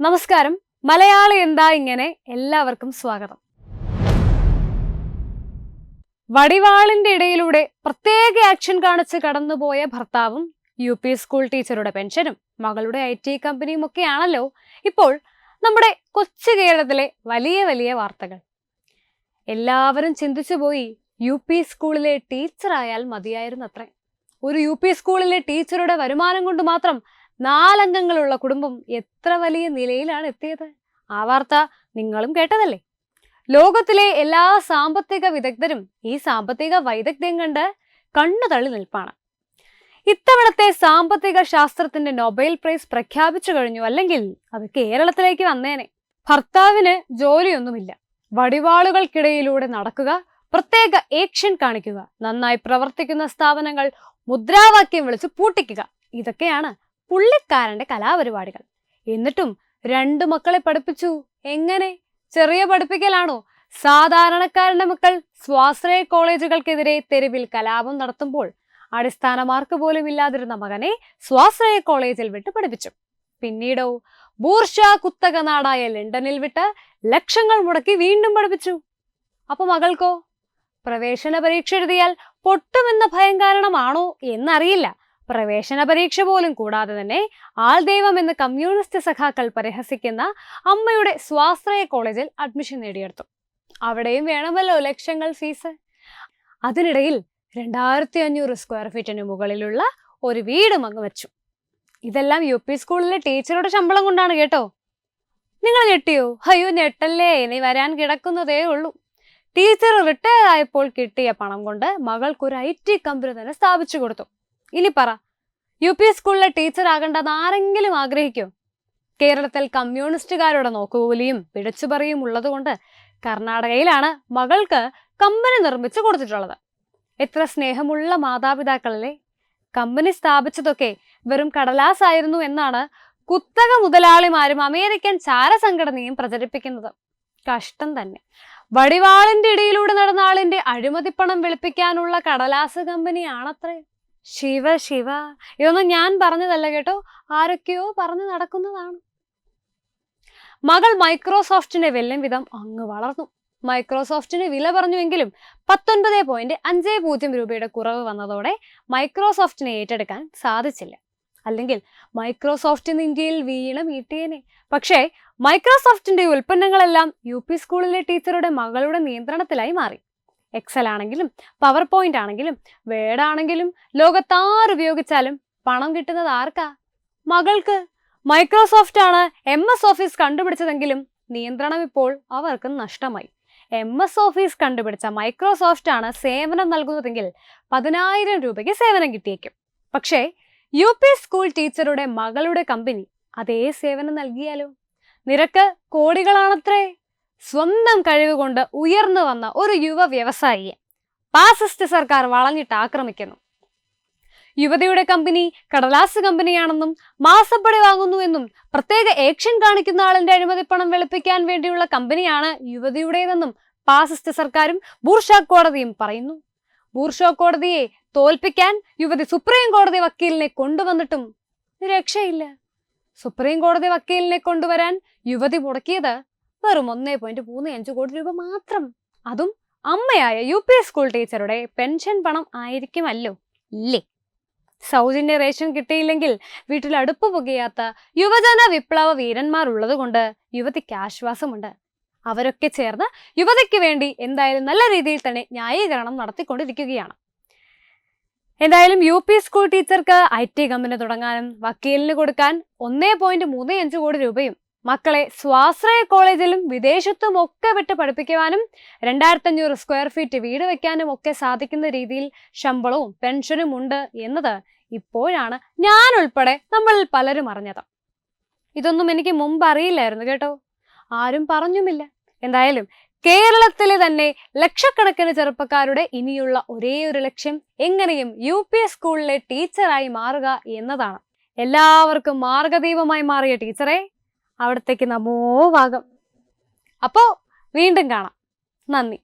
നമസ്കാരം. മലയാളി എന്താ ഇങ്ങനെ എല്ലാവർക്കും സ്വാഗതം. വടിവാളിന്റെ ഇടയിലൂടെ പ്രത്യേക ആക്ഷൻ കാണിച്ച് കടന്നുപോയ ഭർത്താവും യു പി സ്കൂൾ ടീച്ചറുടെ പെൻഷനും മകളുടെ ഐ ടി കമ്പനിയും ഒക്കെയാണല്ലോ. ഇപ്പോൾ നമ്മുടെ കൊച്ചു കേരളത്തിലെ വലിയ വലിയ വാർത്തകൾ. എല്ലാവരും ചിന്തിച്ചു പോയി യു പി സ്കൂളിലെ ടീച്ചറായാൽ മതിയായിരുന്നത്രേ. ഒരു യു പി സ്കൂളിലെ ടീച്ചറുടെ വരുമാനം കൊണ്ട് മാത്രം നാലംഗങ്ങളുള്ള കുടുംബം എത്ര വലിയ നിലയിലാണ് എത്തിയത്? ആ വാർത്ത നിങ്ങളും കേട്ടതല്ലേ? ലോകത്തിലെ എല്ലാ സാമ്പത്തിക വിദഗ്ധരും ഈ സാമ്പത്തിക വൈദഗ്ധ്യം കണ്ട് കണ്ണു തള്ളി നിൽപ്പാണ്. ഇത്തവണത്തെ സാമ്പത്തിക ശാസ്ത്രത്തിന്റെ നൊബേൽ പ്രൈസ് പ്രഖ്യാപിച്ചു കഴിഞ്ഞു അല്ലെങ്കിൽ അത് കേരളത്തിലേക്ക് വന്നേനെ. ഭർത്താവിന് ജോലിയൊന്നുമില്ല. വടിവാളുകൾക്കിടയിലൂടെ നടക്കുക പ്രത്യേക ഏക്ഷൻ കാണിക്കുക നന്നായി പ്രവർത്തിക്കുന്ന സ്ഥാപനങ്ങൾ മുദ്രാവാക്യം വിളിച്ച് പൂട്ടിക്കുക ഇതൊക്കെയാണ് പുള്ളിക്കാരന്റെ കലാപരിപാടികൾ. എന്നിട്ടും രണ്ടു മക്കളെ പഠിപ്പിച്ചു. എങ്ങനെ? ചെറിയ പഠിപ്പിക്കലാണോ? സാധാരണക്കാരന്റെ മക്കൾ സ്വാശ്രയ കോളേജുകൾക്കെതിരെ തെരുവിൽ കലാപം നടത്തുമ്പോൾ അടിസ്ഥാന മാർക്ക് പോലും ഇല്ലാതിരുന്ന മകനെ സ്വാശ്രയ കോളേജിൽ വിട്ട് പഠിപ്പിച്ചു. പിന്നീടോ ബൂർഷ കുത്തക നാടായ ലണ്ടനിൽ വിട്ട് ലക്ഷങ്ങൾ മുടക്കി വീണ്ടും പഠിപ്പിച്ചു. അപ്പൊ മകൾക്കോ? പ്രവേശന പരീക്ഷ എഴുതിയാൽ പൊട്ടുമെന്ന ഭയം കാരണമാണോ എന്നറിയില്ല. പ്രവേശന പരീക്ഷ പോലും കൂടാതെ തന്നെ ആൾദൈവം എന്ന് കമ്മ്യൂണിസ്റ്റ് സഖാക്കൾ പരിഹസിക്കുന്ന അമ്മയുടെ സ്വാശ്രയ കോളേജിൽ അഡ്മിഷൻ നേടിയെടുത്തു. അവിടെയും വേണമല്ലോ ലക്ഷങ്ങൾ ഫീസ് അതിനിടയിൽ രണ്ടായിരത്തി അഞ്ഞൂറ് സ്ക്വയർ ഫീറ്റിന് മുകളിലുള്ള ഒരു വീട് അങ്ങ് വെച്ചു. ഇതെല്ലാം യു പി സ്കൂളിലെ ടീച്ചറുടെ ശമ്പളം കൊണ്ടാണ് കേട്ടോ. നിങ്ങൾ ഞെട്ടിയോ? അയ്യോ ഞെട്ടല്ലേ. ഇനി വരാൻ കിടക്കുന്നതേ ഉള്ളൂ. ടീച്ചർ റിട്ടയർ ആയപ്പോൾ കിട്ടിയ പണം കൊണ്ട് മകൾക്കൊരു ഐ ടി കമ്പനി തന്നെ സ്ഥാപിച്ചു കൊടുത്തു. ഇനി പറ. യു പി സ്കൂളിലെ ടീച്ചർ ആകേണ്ടത് ആരെങ്കിലും ആഗ്രഹിക്കും? കേരളത്തിൽ കമ്മ്യൂണിസ്റ്റുകാരുടെ നോക്കുകൂലിയും പിടിച്ചുപറിയും ഉള്ളതുകൊണ്ട് കർണാടകയിലാണ് മകൾക്ക് കമ്പനി നിർമ്മിച്ചു കൊടുത്തിട്ടുള്ളത്. എത്ര സ്നേഹമുള്ള മാതാപിതാക്കളല്ലേ? കമ്പനി സ്ഥാപിച്ചതൊക്കെ വെറും കടലാസായിരുന്നു എന്നാണ് കുത്തക മുതലാളിമാരും അമേരിക്കൻ ചാരസംഘടനയും പ്രചരിപ്പിക്കുന്നത്. കഷ്ടം തന്നെ. വടിവാളിന്റെ ഇടയിലൂടെ നടന്ന ആളിന്റെ അഴിമതിപ്പണം വെളുപ്പിക്കാനുള്ള കടലാസ് കമ്പനിയാണത്രേ. ശിവ ശിവ. ഇതൊന്നും ഞാൻ പറഞ്ഞതല്ല കേട്ടോ. ആരൊക്കെയോ പറഞ്ഞു നടക്കുന്നതാണ്. മകൾ മൈക്രോസോഫ്റ്റിന്റെ വെല്ലും വിധം അങ്ങ് വളർന്നു. മൈക്രോസോഫ്റ്റിന് വില പറഞ്ഞുവെങ്കിലും പത്തൊൻപത് പോയിന്റ് അഞ്ച് പൂജ്യം രൂപയുടെ കുറവ് വന്നതോടെ മൈക്രോസോഫ്റ്റിനെ ഏറ്റെടുക്കാൻ സാധിച്ചില്ല. അല്ലെങ്കിൽ മൈക്രോസോഫ്റ്റ് ഇന്ന് ഇന്ത്യയിൽ വീണ മീട്ടിയേനെ പക്ഷേ മൈക്രോസോഫ്റ്റിന്റെ ഉൽപ്പന്നങ്ങളെല്ലാം യു പി സ്കൂളിലെ ടീച്ചറുടെ മകളുടെ നിയന്ത്രണത്തിലായി മാറി. എക്സൽ ആണെങ്കിലും പവർ പോയിന്റ് ആണെങ്കിലും വേഡ് ആണെങ്കിലും ലോകത്താരുപയോഗിച്ചാലും പണം കിട്ടുന്നത് ആർക്കാ? മകൾക്ക്. മൈക്രോസോഫ്റ്റ് ആണ് എം എസ് ഓഫീസ് കണ്ടുപിടിച്ചതെങ്കിലും നിയന്ത്രണം ഇപ്പോൾ അവർക്ക് നഷ്ടമായി. എം എസ് ഓഫീസ് കണ്ടുപിടിച്ച മൈക്രോസോഫ്റ്റ് ആണ് സേവനം നൽകുന്നതെങ്കിൽ പതിനായിരം രൂപയ്ക്ക് സേവനം കിട്ടിയേക്കും. പക്ഷേ യു പി സ്കൂൾ ടീച്ചറുടെ മകളുടെ കമ്പനി അതേ സേവനം നൽകിയാലോ? നിരക്ക് കോടികളാണത്രേ. സ്വന്തം കഴിവ് കൊണ്ട് ഉയർന്നു വന്ന ഒരു യുവ വ്യവസായിയെ പാസിസ്റ്റ് സർക്കാർ വളഞ്ഞിട്ട് ആക്രമിക്കുന്നു. യുവതിയുടെ കമ്പനി കടലാസ് കമ്പനിയാണെന്നും മാസപ്പടി വാങ്ങുന്നു എന്നും പ്രത്യേക ഏക്ഷൻ കാണിക്കുന്ന ആളിന്റെ അഴിമതിപ്പണം വെളുപ്പിക്കാൻ വേണ്ടിയുള്ള കമ്പനിയാണ് യുവതിയുടേതെന്നും പാസിസ്റ്റ് സർക്കാരും ബൂർഷാ കോടതിയും പറയുന്നു. ബൂർഷ കോടതിയെ തോൽപ്പിക്കാൻ യുവതി സുപ്രീം കോടതി വക്കീലിനെ കൊണ്ടുവന്നിട്ടും രക്ഷയില്ല. സുപ്രീം കോടതി വക്കീലിനെ കൊണ്ടുവരാൻ യുവതി മുടക്കിയത് വെറും ഒന്നേ പോയിന്റ് മൂന്ന് അഞ്ച് കോടി രൂപ മാത്രം. അതും അമ്മയായ യു പി സ്കൂൾ ടീച്ചറുടെ പെൻഷൻ പണം ആയിരിക്കുമല്ലോ. ഇല്ലേ? സൗജന്യ റേഷൻ കിട്ടിയില്ലെങ്കിൽ വീട്ടിൽ അടുപ്പ് പുകയാത്ത യുവജന വിപ്ലവ വീരന്മാർ ഉള്ളതുകൊണ്ട് യുവതിക്ക് ആശ്വാസമുണ്ട്. അവരൊക്കെ ചേർന്ന് യുവതിക്ക് വേണ്ടി എന്തായാലും നല്ല രീതിയിൽ തന്നെ ന്യായീകരണം നടത്തിക്കൊണ്ടിരിക്കുകയാണ്. എന്തായാലും യു പി സ്കൂൾ ടീച്ചർക്ക് ഐ ടി കമ്പനി തുടങ്ങാനും വക്കീലിന് കൊടുക്കാൻ ഒന്നേ പോയിന്റ് മൂന്ന് അഞ്ച് കോടി രൂപയും മക്കളെ സ്വാശ്രയ കോളേജിലും വിദേശത്തും ഒക്കെ വിട്ട് പഠിപ്പിക്കുവാനും രണ്ടായിരത്തി അഞ്ഞൂറ് സ്ക്വയർ ഫീറ്റ് വീട് വെക്കാനും ഒക്കെ സാധിക്കുന്ന രീതിയിൽ ശമ്പളവും പെൻഷനും ഉണ്ട് എന്നത് ഇപ്പോഴാണ് ഞാൻ ഉൾപ്പെടെ നമ്മളിൽ പലരും അറിഞ്ഞത്. ഇതൊന്നും എനിക്ക് മുമ്പ് അറിയില്ലായിരുന്നു കേട്ടോ. ആരും പറഞ്ഞുമില്ല. എന്തായാലും കേരളത്തിലെ തന്നെ ലക്ഷക്കണക്കിന് ചെറുപ്പക്കാരുടെ ഇനിയുള്ള ഒരേ ഒരു ലക്ഷ്യം എങ്ങനെയും യു പി എസ് സ്കൂളിലെ ടീച്ചറായി മാറുക എന്നതാണ്. എല്ലാവർക്കും മാർഗദീപമായി മാറിയ ടീച്ചറെ അവിടത്തേക്ക് നമോ ഭാഗം. അപ്പോ വീണ്ടും കാണാം. നന്ദി.